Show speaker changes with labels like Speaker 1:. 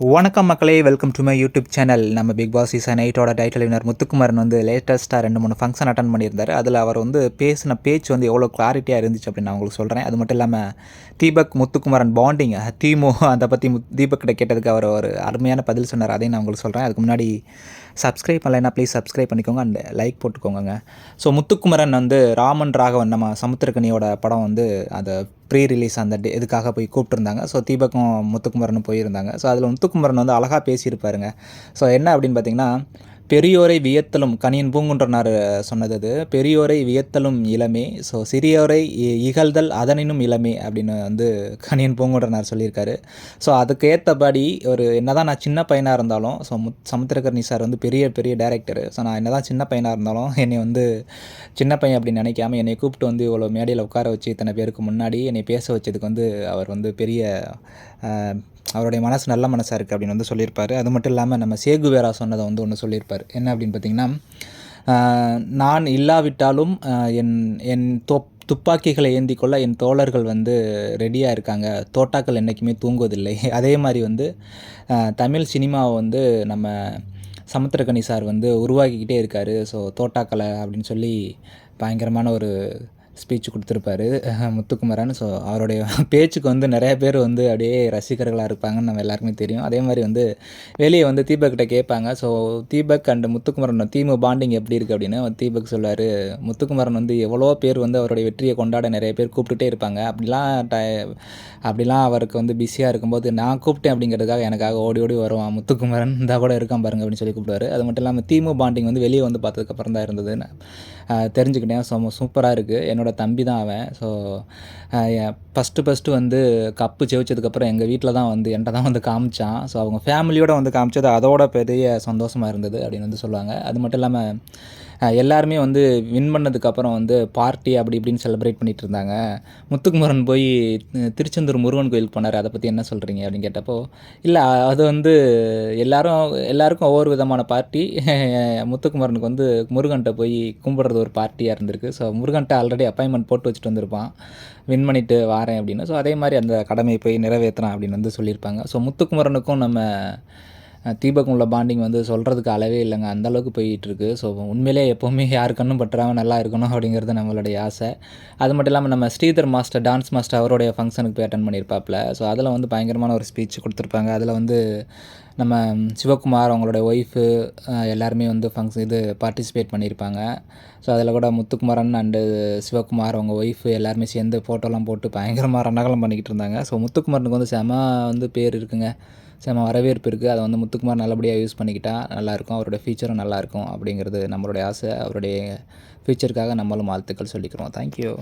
Speaker 1: வணக்கம் மக்களே welcome to my YouTube channel நம்ம பிக் பாஸ் சீசன் எயிட்டோட டைட்டில் வினர் முத்துக்குமரன் வந்து லேட்டஸ்ட்டாக ரெண்டு மூணு ஃபங்க்ஷன் அட்டன் பண்ணியிருந்தார். அதில் அவர் வந்து பேசின பேச்சு வந்து எவ்வளோ கிளாரிட்டியாக இருந்துச்சு அப்படின்னு நான் உங்களுக்கு சொல்கிறேன் அது மட்டும் இல்லாமல் தீபக் முத்துக்குமரன் பாண்டிங் தீமு அதை பற்றி முத் தீபக் கிட்ட கேட்டதுக்கு அவர் ஒரு அருமையான பதில் சொன்னார். அதையும் நான் உங்களுக்கு சொல்கிறேன் அதுக்கு முன்னாடி சப்ஸ்கிரைப் பண்ணலைன்னா ப்ளீஸ் சப்ஸ்கிரைப் பண்ணிக்கோங்க அண்ட் லைக் போட்டுக்கோங்க ஸோ முத்துக்குமரன் வந்து ராமன் ராகவன் நம்ம சமுத்திரக்கனியோட படம் வந்து அதை ப்ரீ ரிலீஸ் அந்த டே இதுக்காக போய் கூப்பிட்டுருந்தாங்க. ஸோ தீபக்கும் முத்துக்குமரனும் போயிருந்தாங்க. ஸோ அதில் முத்துக்குமரன் வந்து அழகாக பேசியிருப்பாருங்க. ஸோ என்ன அப்படின்னு பார்த்தீங்கன்னா பெரியோரை வியத்தலும் கனியன் பூங்குன்றனார் சொன்னது அது. பெரியோரை வியத்தலும் இளமே ஸோ சிறியோரை இ- இகழ்தல் அதனினும் இளமே அப்படின்னு வந்து கனியன் பூங்குன்றனார் சொல்லியிருக்காரு. ஸோ அதுக்கு ஏற்றபடி ஒரு என்னதான் நான் சின்ன பையனாக இருந்தாலும் ஸோ முத் சமுத்திரகர்ணி சார் வந்து பெரிய பெரிய டேரக்டர் ஸோ நான் என்னதான் சின்ன பையனாக இருந்தாலும் என்னை வந்து சின்ன பையன் அப்படின்னு நினைக்காம என்னை கூப்பிட்டு வந்து இவ்வளோ மேடையில் உட்கார வச்சு இத்தனை பேருக்கு முன்னாடி என்னை பேச வச்சதுக்கு வந்து அவர் வந்து பெரிய அவருடைய மனசு நல்ல மனசாக இருக்குது அப்படின்னு வந்து சொல்லியிருப்பார். அது மட்டும் இல்லாமல் நம்ம சேகுவேரா சொன்னதை வந்து ஒன்று சொல்லியிருப்பார். என்ன அப்படின்னு பார்த்தீங்கன்னா நான் இல்லாவிட்டாலும் என் என் தொப் துப்பாக்கிகளை ஏந்தி கொள்ள என் தோழர்கள் வந்து ரெடியாக இருக்காங்க. தோட்டாக்கள் என்றைக்குமே தூங்குவதில்லை. அதே மாதிரி வந்து தமிழ் சினிமாவை வந்து நம்ம சமுத்திரகனி சார் வந்து உருவாக்கிக்கிட்டே இருக்கார். ஸோ தோட்டாக்கலை அப்படின்னு சொல்லி பயங்கரமான ஒரு ஸ்பீச் கொடுத்துருப்பாரு. முத்துக்குமரன். ஸோ அவருடைய பேச்சுக்கு வந்து நிறைய பேர் வந்து அப்படியே ரசிகர்களாக இருப்பாங்கன்னு நம்ம எல்லாருக்குமே தெரியும். அதே மாதிரி வந்து வெளியே வந்து தீபக்கிட்ட கேட்பாங்க. So Deepak and Muthukumaran theme bonding எப்படி இருக்குது அப்படின்னு தீபக் சொல்லுவார். முத்துக்குமரன் வந்து எவ்வளோ பேர் வந்து அவருடைய வெற்றியை கொண்டாட நிறைய பேர் கூப்பிட்டுட்டே இருப்பாங்க. அப்படிலாம் ட அப்படிலாம் அவருக்கு வந்து பிஸியாக இருக்கும்போது நான் கூப்பிட்டேன் அப்படிங்கிறதுக்காக எனக்காக ஓடி ஓடி வருவான் முத்துக்குமரன். இந்த கூட இருக்கான் பாருங்க அப்படின்னு சொல்லி கூப்பிடுவாரு. அது மட்டும் இல்லாமல் தீமு பாண்டிங் வந்து வெளியே வந்து பார்த்ததுக்கப்புறம் தான் இருந்தது நான், தெரிஞ்சுக்கிட்டேன். சூப்பராக இருக்குது என்னோட தம்பி தான் அவன். ஸோ ஃபஸ்ட்டு ஃபஸ்ட்டு வந்து கப்பு ஜெயிச்சதுக்கப்புறம் எங்கள் வீட்டில் தான் வந்து என்கிட்ட தான் வந்து காமிச்சான். ஸோ அவங்க ஃபேமிலியோடு வந்து காமிச்சது அதோட பெரிய சந்தோஷமாக இருந்தது அப்படின்னு வந்து சொல்லுவாங்க. அது மட்டும் இல்லாமல் எல்லாருமே வந்து வின் பண்ணதுக்கப்புறம் வந்து பார்ட்டி அப்படி இப்படின்னு செலிப்ரேட் பண்ணிகிட்டு இருந்தாங்க. முத்துக்குமரன் போய் திருச்செந்தூர் முருகன் கோயிலுக்கு போனார். அதை பற்றி என்ன சொல்கிறீங்க அப்படின்னு கேட்டப்போ இல்லை அது வந்து எல்லாரும் எல்லாருக்கும் ஒவ்வொரு விதமான பார்ட்டி. முத்துக்குமரனுக்கு வந்து முருகன்கிட்ட போய் கும்பிட்றது ஒரு பார்ட்டியாக இருந்திருக்கு. ஸோ முருகன்கிட்ட ஆல்ரெடி அப்பாயின்மெண்ட் போட்டு வச்சுட்டு வந்திருப்பான். வின் பண்ணிட்டு வாரேன் அப்படின்னு. ஸோ அதே மாதிரி அந்த கடமையை போய் நிறைவேற்றுறான் அப்படின்னு வந்து சொல்லியிருப்பாங்க. ஸோ முத்துக்குமரனுக்கும் நம்ம அஹ், உள்ள பாண்டிங் வந்து சொல்கிறதுக்கு அளவே இல்லைங்க. அந்தளவுக்கு போயிட்டுருக்கு. ஸோ உண்மையிலே எப்போவுமே யார் கண்ணும் பற்றாமல் நல்லா இருக்கணும் அப்படிங்கிறது நம்மளுடைய ஆசை. அது மட்டும் இல்லாமல் நம்ம ஸ்ரீதர் மாஸ்டர் டான்ஸ் மாஸ்டர் அவருடைய ஃபங்க்ஷனுக்கு போய் அட்டன் பண்ணியிருப்பாப்புல. ஸோ அதில் வந்து பயங்கரமான ஒரு ஸ்பீச் கொடுத்துருப்பாங்க. அதில் வந்து நம்ம சிவகுமார் அவங்களுடைய ஒய்ஃபு எல்லாருமே வந்து ஃபங்க்ஷன் இது பார்ட்டிசிபேட் பண்ணியிருப்பாங்க. ஸோ அதில் கூட முத்துக்குமாரன் அண்டு சிவகுமார் அவங்க ஒய்ஃபு எல்லாருமே சேர்ந்து ஃபோட்டோலாம் போட்டு பயங்கரமாக ரணகலம் பண்ணிக்கிட்டு இருந்தாங்க. ஸோ முத்துக்குமாரனுக்கு வந்து செம வந்து பேர் இருக்குங்க. செம வரவேற்பு இருக்குது அதை வந்து முத்துக்குமார் நல்லபடியாக யூஸ் பண்ணிக்கிட்டால் நல்லாயிருக்கும். அவரோட ஃபியூச்சரும் நல்லாயிருக்கும் அப்படிங்கிறது நம்மளுடைய ஆசை. அவருடைய ஃபியூச்சருக்காக நம்மளும் வாழ்த்துக்கள் சொல்லிக்கிறோம். தேங்க்யூ